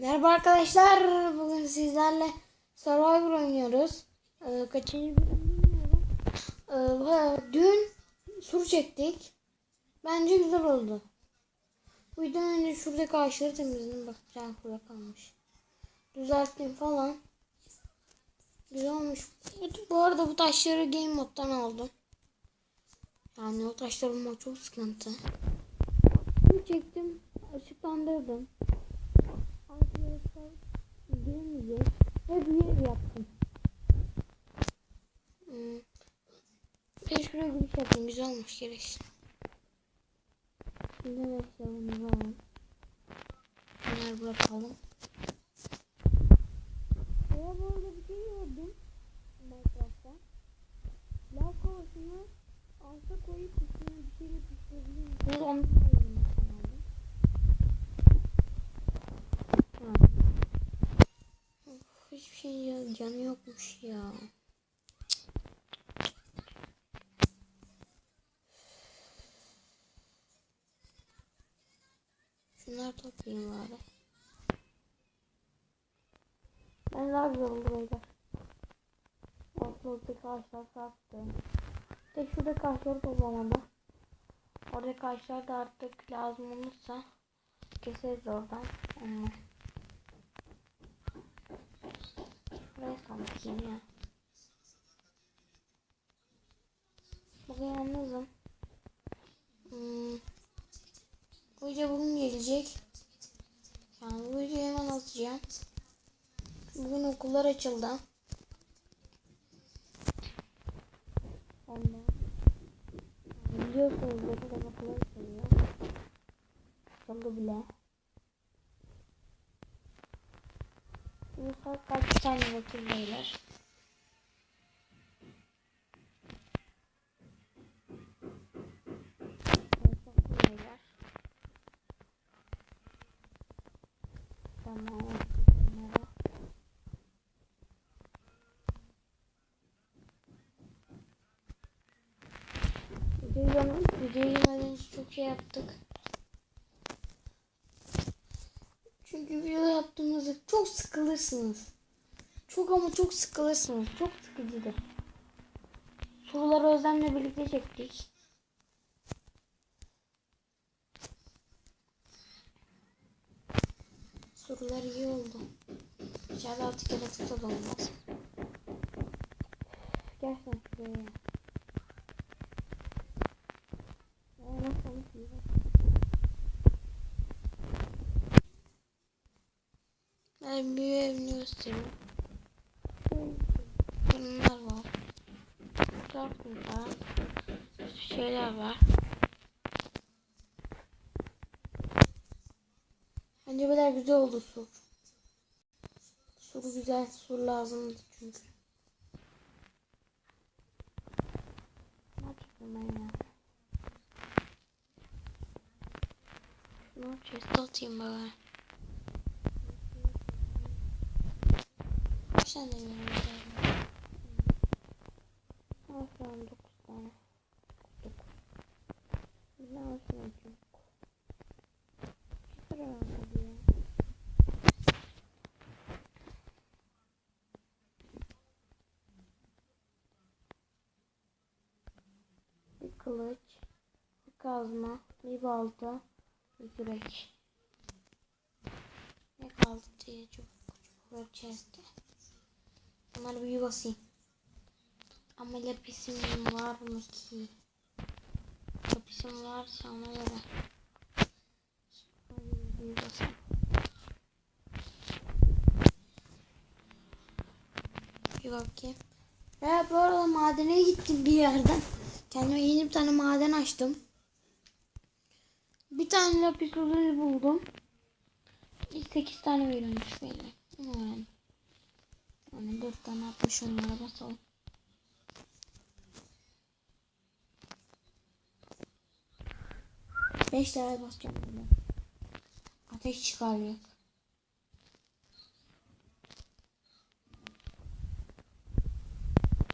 Merhaba arkadaşlar. Bugün sizlerle Survivor oynuyoruz. Ee, kaçıncı bilmiyorum. Ee, dün sur çektik. Bence güzel oldu. Bu videodan önce şuradaki ağaçları temizledim. Bak tane kura kalmış. Düzelttim falan. Güzel olmuş. Bu arada bu taşları game moddan aldım. Yani o taşlar bulmak çok sıkıntı. Bunu çektim. Açıklandırdım. Girmeyecek. Ve bir yer yaptım. Hmm. Bir şuraya giriş yaptım. Güzel olmuş giriş. Şimdi eşyalarımızı alalım. Bunları bırakalım. Ya arada bir şey gördüm. Minecraft'ta. Lav kovasını alta koyup üstüne bir şeyle pişirebiliyoruz. Bunu ondan alalım. Of, hiçbir şey ya, canı ya. Şunları toplayayım bari. Ben daha güzel oldu beyler. Ortalıktaki ağaçlar sarktı. Tek şurada ağaçları toplamadı. Oradaki ağaçlar da artık lazım olursa keseriz oradan. Onu. Buraya sanmışım ya. Bugün yalnızım. Hmm. Bu video bugün gelecek. Yani bu videoyu hemen atacağım. Bugün okullar açıldı. Ondan. Biliyorsunuz okullar açılıyor. Açıldı bile. Saat kaç tane vakit beyler? Tamam. Videoyu, videoyu çok şey yaptık. Çünkü video yaptığımızda çok sıkılırsınız. Çok ama çok sıkılırsınız. Çok sıkıcıdır. Soruları Özlem'le birlikte çektik. Sorular iyi oldu. İçeride artık yaratık da olmaz. Gerçekten şuraya. Ya nasıl olmuş Ben büyü evini göstereyim. Bunlar var. Burada şeyler var. Bence böyle güzel oldu sur. Sur güzel. Sur lazımdı çünkü. Ne yapacağım ben ya? Şunu chest atayım bana. Kaç tane yemeğim var? Al şu an 9 tane. 9. Bir kılıç, bir kazma, bir balta, bir kürek. Ne kaldı diye çok küçük ölçeceğiz Bunları bir basayım. Ama lapisim var mı ki? Lapisim varsa ona göre. Bir basayım. Bir bakayım. Ve bu arada madene gittim bir yerden. Kendime yeni bir tane maden açtım. Bir tane lapis lazuli buldum. İlk 8 tane veriyormuş böyle. Yani 4 tane atmış onlara basalım. Beş tane basacağım bunu. Ateş çıkaracak.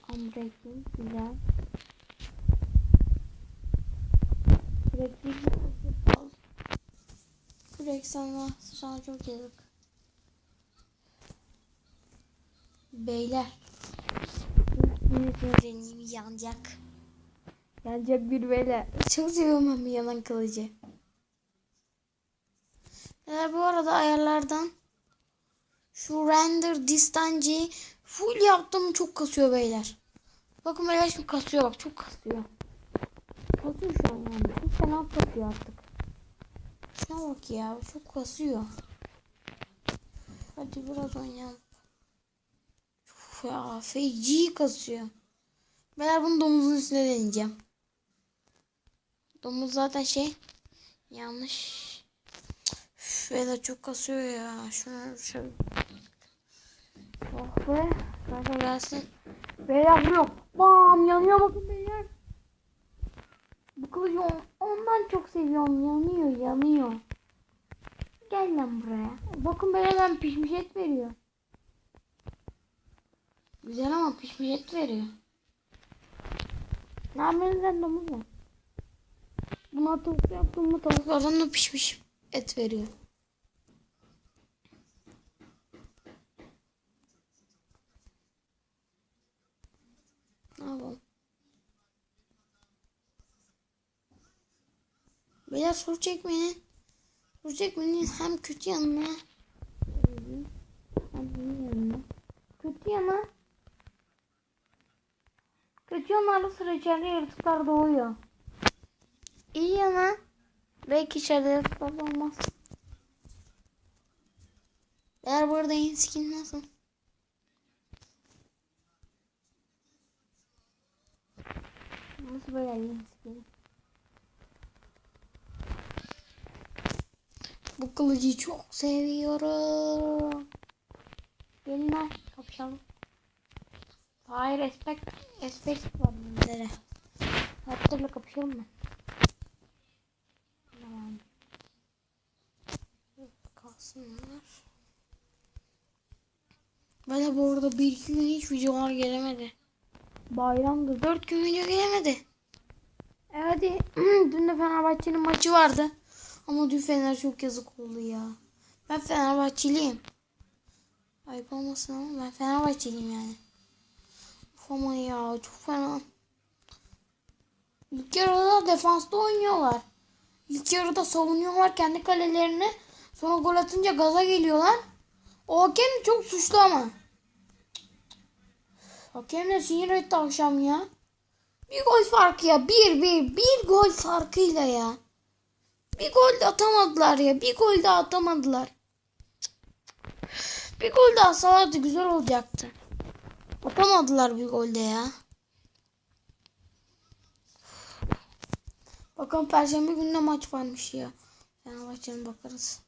Ambrekin güzel. Sürekli Kürek sana, sana çok yazık. Beyler. Benim yanacak. Yanacak bir beyler. Çok seviyorum ben yanan kılıcı. Beyler bu arada ayarlardan şu render distancı full yaptım çok kasıyor beyler. Bakın beyler şimdi kasıyor bak çok kasıyor. Kasıyor şu an yani. Çok fena kasıyor artık. Şuna bak ya çok kasıyor. Hadi biraz oynayalım. Ya feci kasıyor. Beyler bunu domuzun üstüne deneyeceğim. Domuz zaten şey yanlış. Üf, çok kasıyor ya. Şunu şöyle. Oh be. Kanka gelsin. Beyler vuruyor. Bam yanıyor bakın beyler. Bu kılıcı on- ondan çok seviyorum. Yanıyor yanıyor. Gel lan buraya. Bakın beyler ben pişmiş et veriyor. Güzel ama pişmiş et veriyor. Ne yapıyorsun sen domuz mu? Buna tavuk yaptım mı tavuklardan da pişmiş et veriyor. Ne yapalım? Beyler soru çekmeyin. Soru çekmeyin hem kötü yanına hem iyi yanına. Kötü yanı Kötü yanlarda sıra içeride yaratıklar doğuyor. İyi yanı belki içeride yaratıklar olmaz. Eğer bu arada yeni skin nasıl? Nasıl böyle yeni skin? Bu kılıcı çok seviyorum. Gelin lan kapışalım. Hayır respect, respect var bizlere. Raptor'la kapışalım mı? Tamam. Kalsınlar. Böyle bu arada bir iki gün hiç videolar gelemedi. Bayramdı. Dört gün video gelemedi. E hadi. dün de Fenerbahçe'nin maçı vardı. Ama dün Fener çok yazık oldu ya. Ben Fenerbahçeliyim. Ayıp olmasın ama ben Fenerbahçeliyim yani. Of ama ya çok fena. İlk yarıda defansta oynuyorlar. İlk yarıda savunuyorlar kendi kalelerini. Sonra gol atınca gaza geliyorlar. O hakem çok suçlu ama. Hakem de sinir etti akşam ya. Bir gol farkı ya. Bir bir. Bir gol farkıyla ya. Bir gol de atamadılar ya. Bir gol de atamadılar. Bir gol de atsalardı güzel olacaktı. Atamadılar bir golde ya. Bakın perşembe gününe maç varmış ya. Fenerbahçe'nin bakarız.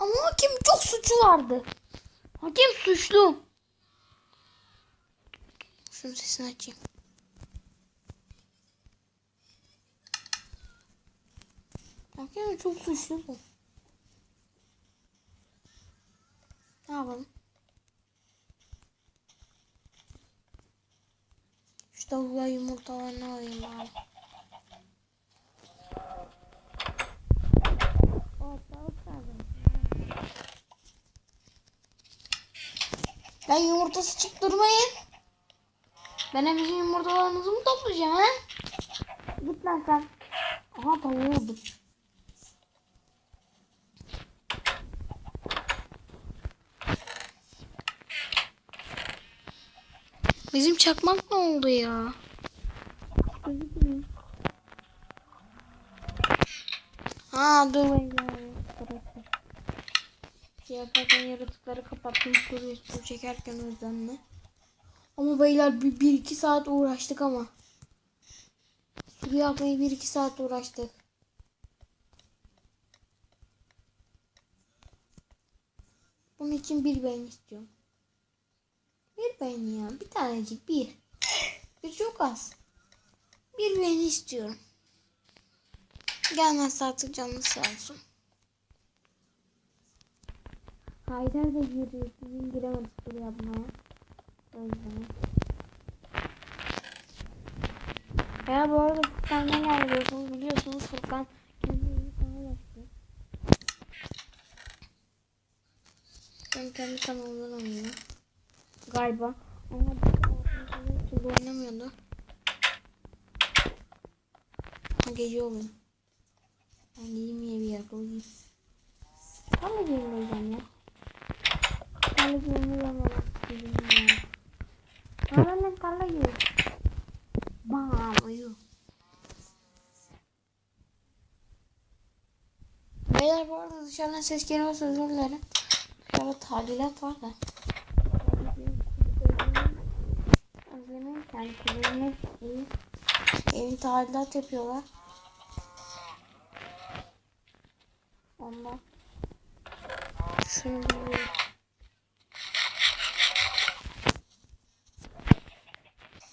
Ama hakem çok suçu vardı. Hakem suçlu. Şunun sesini açayım. Hakem çok suçlu bu. Ne yapalım? Şu tavukla yumurtalarını alayım abi. O tavuk? Ben yumurtası çıktırmayın. Ben hem bizim yumurtalarınızı mı toplayacağım ha? Git lan sen. Aha tavuğu vurdum. Bizim çakmak ne oldu ya? Ha dur ben yaparken yaratıkları kapattım. Dur çekerken o yüzden mi? Ama beyler bir, bir iki saat uğraştık ama. Su yapmayı bir iki saat uğraştık. Bunun için bir beğeni istiyorum. Bir beğeni ya. Bir tanecik bir. Bir çok az. Bir beğeni istiyorum. Gelmezse artık canınız sağ olsun. Haydar da giriyor. Bizim giremedik buraya yapmaya. O yüzden. Ya bu arada Furkan ne geldi biliyorsunuz Furkan kendi yeni kanal açtı. Ben kendi kanalından oynuyor. Galiba. Ama türlü oynamıyordu. Gece oluyor. Ben gideyim yine bir yer koyayım. Tarla girmeyeceğim ya. Tarla girmeyeceğim ya. Girmeyeceğim ya. Tarla lan tarla gir. Bam uyu. Beyler bu arada dışarıdan ses geliyorsa özür dilerim. Dışarıda tadilat var da. Özlemeyin yani kuzenimiz iyi. Evin tadilat yapıyorlar. Ondan. Şunu bir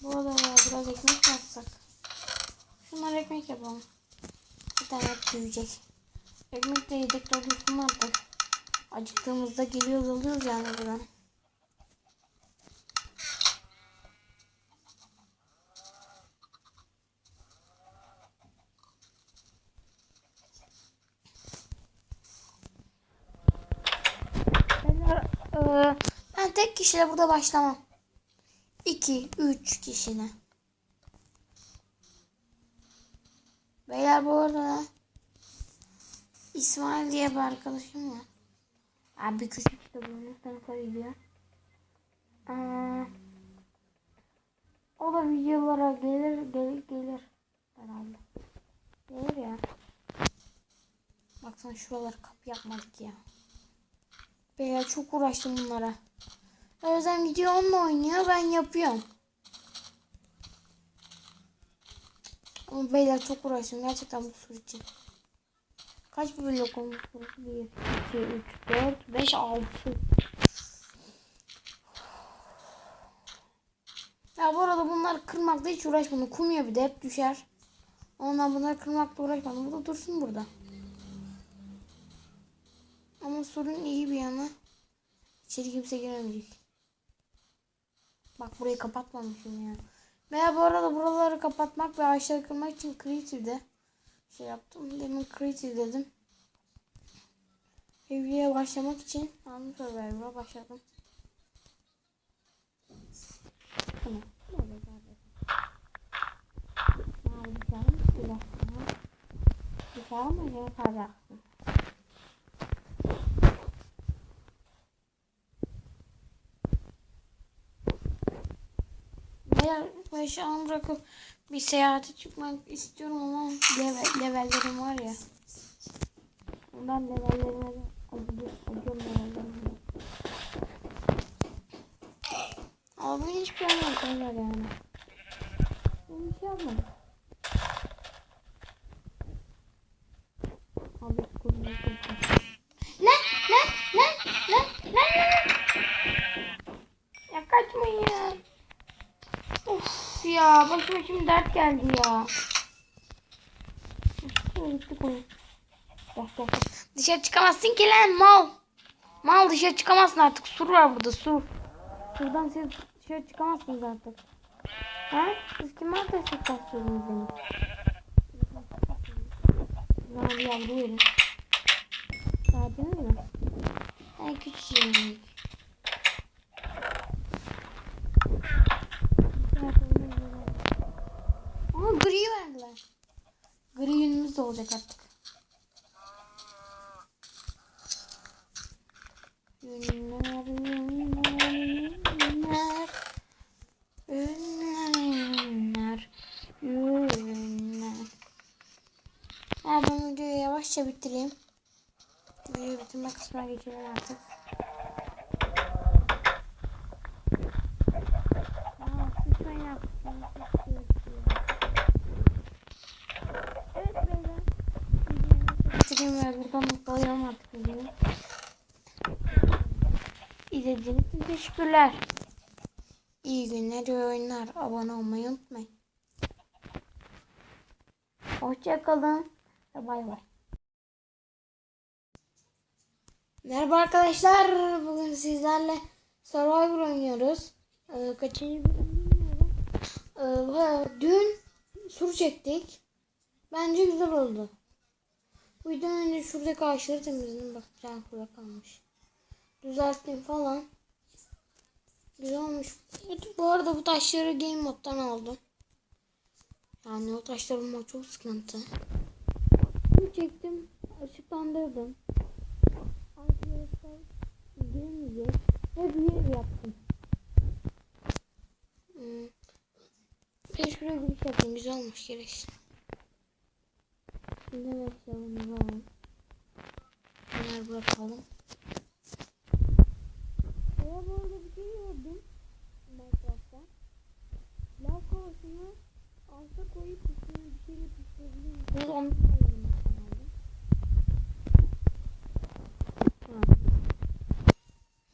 Bu arada ya biraz ekmek yapsak? Şunlar ekmek yapalım. Bir tane et büyüyecek. Ekmek de yedik doldursun artık. Acıktığımızda geliyoruz alıyoruz yani buradan. Ben tek kişiyle burada başlamam. 2, 3 kişine. Beyler bu arada İsmail diye bir arkadaşım var. Abi küçük de bunu tarafa gidiyor. Ee, o da videolara gelir gelir gelir herhalde. Gelir ya. Baksana şuraları kapı yapmadık ya. Beyler çok uğraştım bunlara. Özlem gidiyor onunla oynuyor ben yapıyorum. Ama beyler çok uğraştım gerçekten bu sur için. Kaç blok olmuş burası? 1, 2, 3, 4, 5, 6. Ya bu arada bunlar kırmakla hiç uğraşmadım. Kum ya bir de hep düşer. Ondan bunları kırmakla uğraşmadım. Bu da dursun burada. Ama sorun iyi bir yanı. İçeri kimse giremeyecek. Bak burayı kapatmamışım ya. Veya bu arada buraları kapatmak ve ağaçları kırmak için Creative'de şey yaptım. Demin Creative dedim. Evliye başlamak için Anlı Survivor'a başladım. Tamam. Böyle. Mavi dışarı mı çıkacaksın? Dışarı mı ne yapacaksın? Eğer bu eşyalarımı bırakıp bir seyahate çıkmak istiyorum ama level, levellerim var ya. Ben levellerime acıyorum, levellerime. Hiçbir şey yapmadım yani. Ben bir şey yapmadım. Abi? Ya kaçmayın ya. Of ya başıma şimdi dert geldi ya. Dışarı çıkamazsın ki lan mal. Mal dışarı çıkamazsın artık. Sur var burada sur. Şuradan siz dışarı çıkamazsınız artık. Ha? Siz kime arkadaşlık taşıyorsunuz beni? Ben bir yavru yerim. Saatiniz mi? En küçüğüm. Geçelim artık. Bitireyim ve buradan noktalayalım artık videoyu. İzlediğiniz için teşekkürler. İyi günler, iyi oyunlar. Abone olmayı unutmayın. Hoşçakalın. Bay bay. Merhaba arkadaşlar. Bugün sizlerle Survivor oynuyoruz. Ee, kaçıncı bölüm bilmiyorum. Ee, dün sur çektik. Bence güzel oldu. Bu videodan önce şuradaki ağaçları temizledim. Bak bir tane kalmış. Düzelttim falan. Güzel olmuş. Bu- arada bu taşları game moddan aldım. Yani o taşları bulmak çok sıkıntı. Bunu çektim. Işıklandırdım. Gelmeyecek. Ve bir yer yaptım. Hmm. Bir şuraya giriş yaptım. Güzel olmuş giriş. Şimdi eşyalarımızı alalım. Bunları bırakalım. Ya bu arada bir şey gördüm. Minecraft'ta. Lav kovasını alta koyup üstüne bir şeyle pişirebiliyor musun? Bunu onu alalım herhalde. Ha.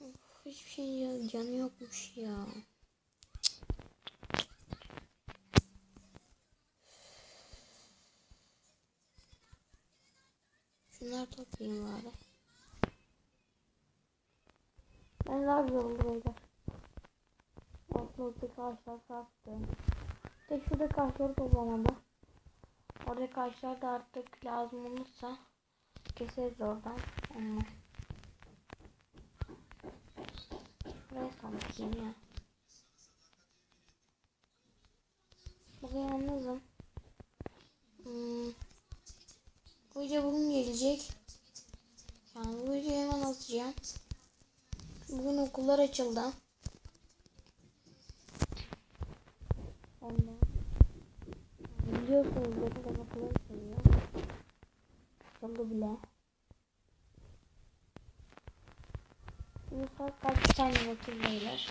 Of, hiçbir şey ya, canı yokmuş ya. Şunları toplayayım bari. Ben daha güzel oldu beyler. Ortalıktaki ağaçlar sarktı. Tek şurada ağaçları toplamadı. Oradaki ağaçlar da artık lazım olursa keseriz oradan. Onu. Buraya sallayayım ya. Bugün yalnızım. Hmm. Bu video bugün gelecek. Yani bu videoyu hemen atacağım. Bugün okullar açıldı. Ondan. Biliyorsunuz zaten okullar açılıyor. Açıldı bile. Şimdi saat kaç tane vakit beyler.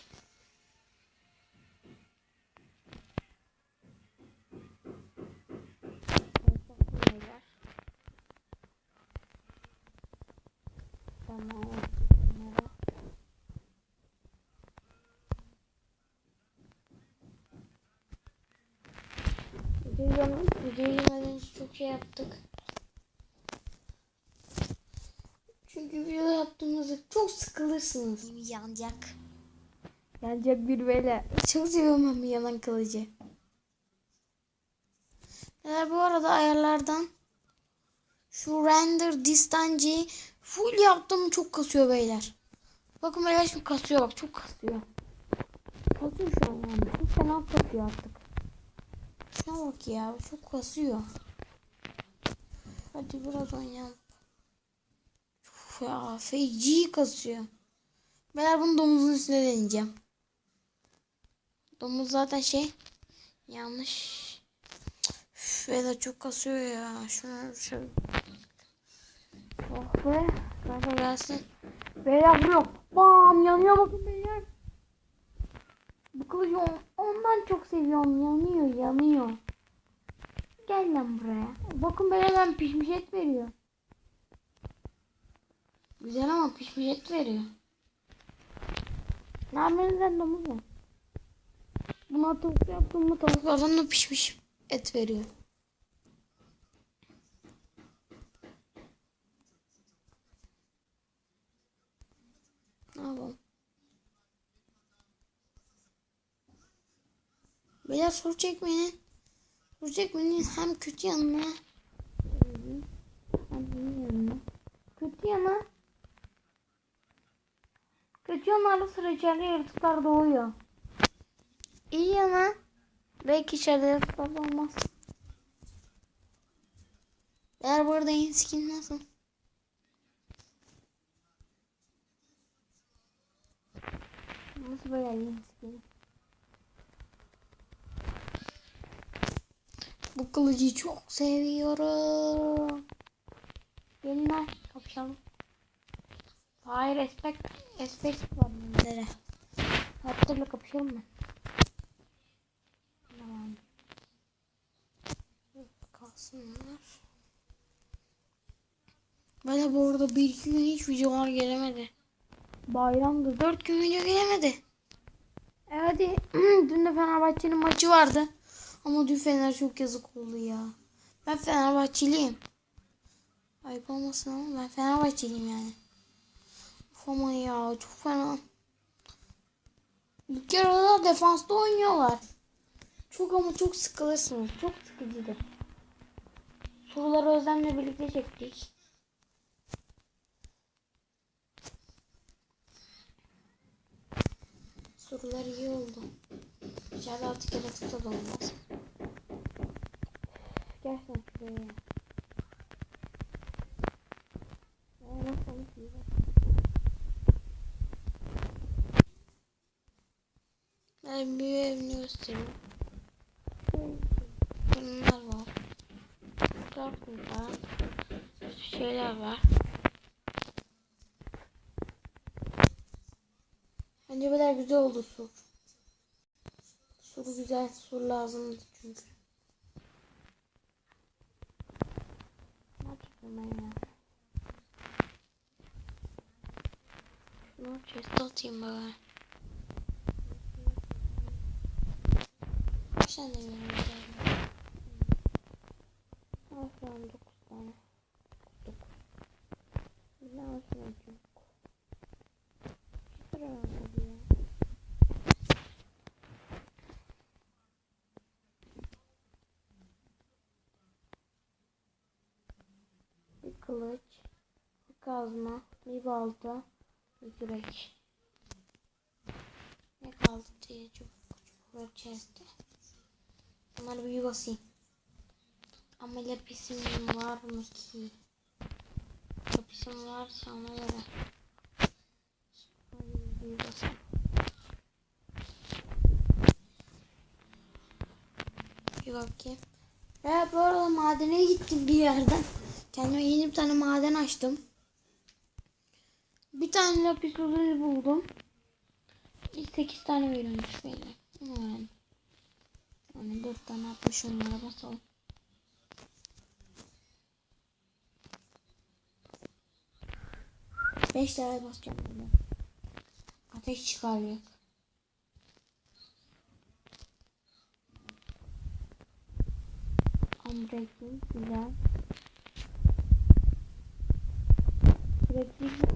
Tamam. Videoyu, çok şey yaptık. Çünkü video yaptığımızda çok sıkılırsınız. Yanacak. Yanacak bir böyle. Çok seviyorum ben bu yanan kılıcı. Eğer bu arada ayarlardan şu render distancı full yaptım çok kasıyor beyler. Bakın beyler şimdi kasıyor bak çok kasıyor. Kasıyor şu an yani. Çok fena kasıyor artık. Şuna bak ya çok kasıyor. Hadi biraz oynayalım. Ya feci kasıyor. Beyler bunu domuzun üstüne deneyeceğim. Domuz zaten şey yanlış. Beyler çok kasıyor ya. Şunu şöyle. Oh be. Kanka gelsin. Beyler vuruyor. Bam yanıyor bakın beyler. Bu kılıcı on- ondan çok seviyorum. Yanıyor yanıyor. Gel lan buraya. Bakın böyle ben pişmiş et veriyor. Güzel ama pişmiş et veriyor. Ne yapıyorsun domuz mu? Buna tavuk yaptım mı tavuklardan da pişmiş et veriyor. Ne yapalım? Beyler soru çekmeyin. Soru çekmeyin hem kötü yanına hem iyi yanına. Kötü yana kötü yanlarda sıra içeride yaratıklar doğuyor. İyi yana belki içeride yaratıklar da olmaz. Eğer bu arada yeni skin nasıl? Nasıl böyle yeni skin? Bu kılıcı çok seviyorum. Gelin lan kapışalım. Hayır respect, respect var. Her türlü kapışalım mı? Tamam. Kalsınlar. Böyle bu arada bir iki gün hiç videolar gelemedi. Bayramda dört gün video gelemedi. Evet dün de Fenerbahçe'nin maçı vardı. Ama dün Fener çok yazık oldu ya. Ben Fenerbahçeliyim. Ayıp olmasın ama ben Fenerbahçeliyim yani. Ama ya çok fena. İlk yarıda defansta oynuyorlar. Çok ama çok sıkılırsınız. Çok sıkıcıdır. Soruları Özlem'le birlikte çektik. Sorular iyi oldu. İçeride artık yaratık da olmaz. Gerçekten şuraya. Ya nasıl. Ben büyü evini göstereyim. Fırınlar var. Var. Şeyler var. Bence böyle güzel oldu sur. Sur güzel. Sur lazımdı çünkü. Ne yapayım ben ya? Şunu chest atayım bana. Kaç tane şu an 9 tane. 9. Bir de al şunu çabuk. Bir sıra olmadı ya. Bir kılıç, bir kazma, bir balta, bir kürek. Ne kaldı diye çok çok chest'te. Bunları bir basayım. Ama lapisim var mı ki? Lapisim varsa ona göre. Bir basayım. Bir bakayım. Ya bu arada madene gittim bir yerden. Kendime yeni bir tane maden açtım. Bir tane lapis lazuli buldum. İlk 8 tane veriyormuş böyle. Yani. 4 tane atmış onlara basalım. Beş tane basacağım bunu. Ateş çıkaracak. Unbreaking güzel. Breaking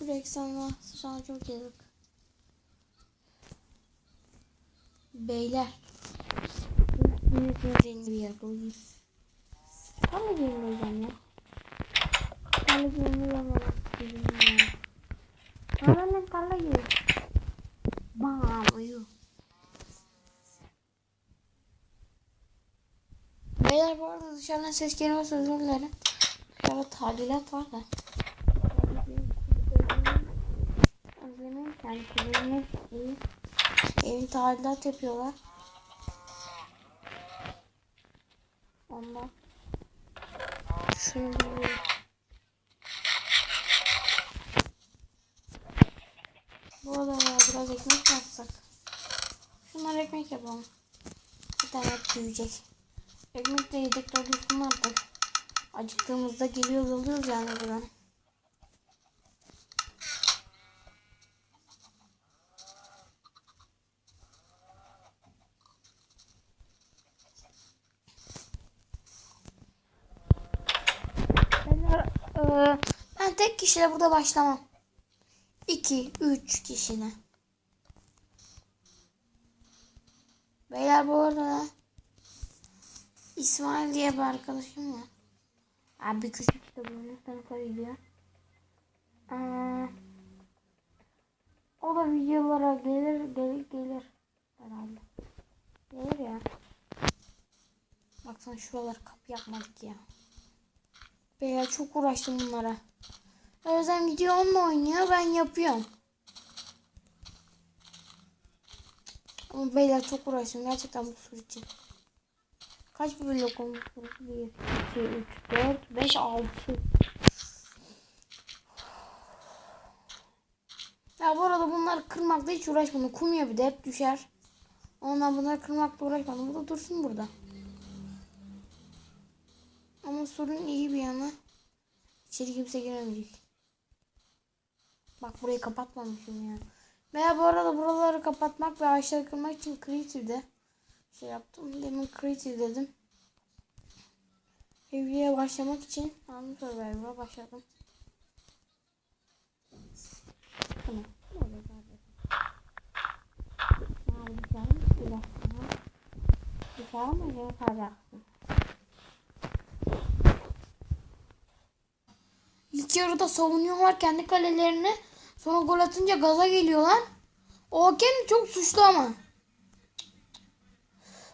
Break sana, sana çok yazık. Beyler. Yine bir yer koyayım. Tarla gibi koyacağım ya. Tarla gibi koyamam. Tarla ne tarla gibi. Bam uyu. Beyler bu arada dışarıdan ses geliyorsa özür dilerim. Dışarıda tadilat var da. Özlemeyin yani kuzenim evi, evin tadilat yapıyorlar. Ondan. Şunu bir Bu arada ya biraz ekmek yapsak? Şunlar ekmek yapalım. Bir tane büyüyecek. Ekmek de yedek dursun artık. Acıktığımızda geliyoruz alıyoruz yani buradan. Beyler, eee, ben tek kişiyle burada başlamam. 2, 3 kişine. Beyler bu arada İsmail diye bir arkadaşım var. Abi küçük işte bunun tarafa gidiyor. Ee, o da videolara gelir gelir gelir herhalde. Gelir ya. Baksana şuralar kapı yapmadık ya. Beyler çok uğraştım bunlara. Özlem gidiyor onunla oynuyor ben yapıyorum. Ama beyler çok uğraştım gerçekten bu sur için. Kaç bir blok olmuş burası? 1, 2, 3, 4, 5, 6. Ya bu arada bunlar kırmakla hiç uğraşmadım. Kum ya bir de hep düşer. Ondan bunları kırmakla uğraşmadım. Bu da dursun burada. Ama sorun iyi bir yanı. İçeri kimse giremeyecek. Bak burayı kapatmamışım ya. Veya bu arada buraları kapatmak ve ağaçları kırmak için Creative'de şey yaptım. Demin Creative dedim. Evliye başlamak için Anlı Survivor'a başladım. Tamam. Böyle zaten. Abi dışarı mı çıkacaksın? Dışarı mı İlk yarıda savunuyorlar kendi kalelerini. Sonra gol atınca gaza geliyorlar. O hakem çok suçlu ama.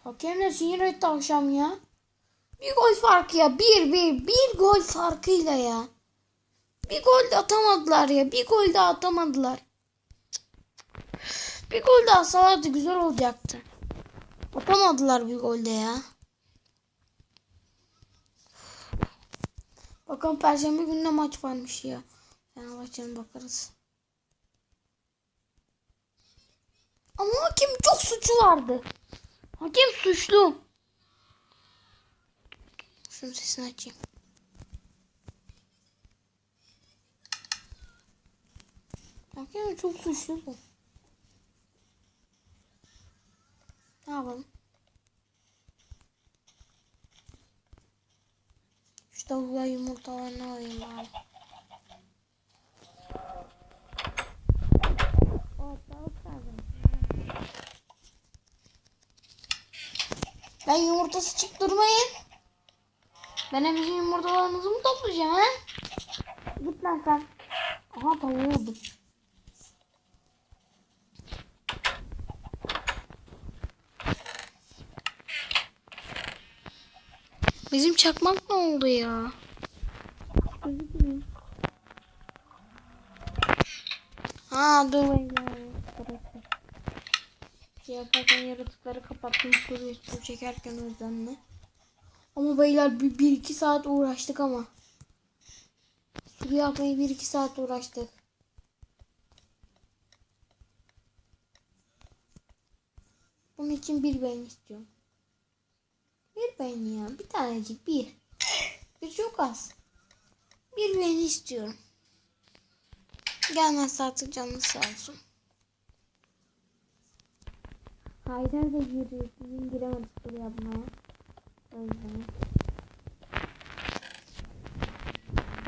Hakem de sinir etti akşam ya. Bir gol farkı ya. Bir bir. Bir gol farkıyla ya. Bir gol de atamadılar ya. Bir gol de atamadılar. Bir gol de atsalardı güzel olacaktı. Atamadılar bir golde ya. Bakın perşembe gününe maç varmış ya. Fenerbahçe'nin bakarız. Ama hakem çok suçu vardı. Hakem suçlu. Şunun sesini açayım. Hakem çok suçlu bu. Ne yapalım? Şu tavukla yumurtalarını alayım lazım. Ben yumurtası çık durmayın. Ben hem bizim yumurtalarımızı mı toplayacağım ha? Git lan sen. Aha tavuğu vurdum. Bizim çakmak ne oldu ya? Ha dur bekle. Şey yaparken yaratıkları kapattım. Dur çekerken özlemle. Ama beyler bir, bir iki saat uğraştık ama. Sulu yapmayı bir iki saat uğraştık. Bunun için bir beğeni istiyorum. Bir beğeni ya. Bir tanecik bir. Bir çok az. Bir beğeni istiyorum. Gelmezse artık canınız sağ olsun. Haydar da giriyor. Sizin giremedik buraya yapmaya. O.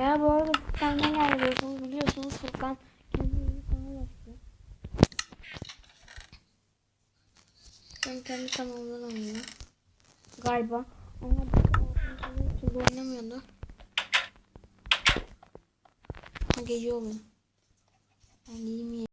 Ya bu arada Furkan'dan geliyorsunuz biliyorsunuz Furkan kendi yeni kanal açtı. Ben kendi kanalından oynuyor. Galiba. Ama bir türlü oynamıyordu. Gece oluyor. Ben gideyim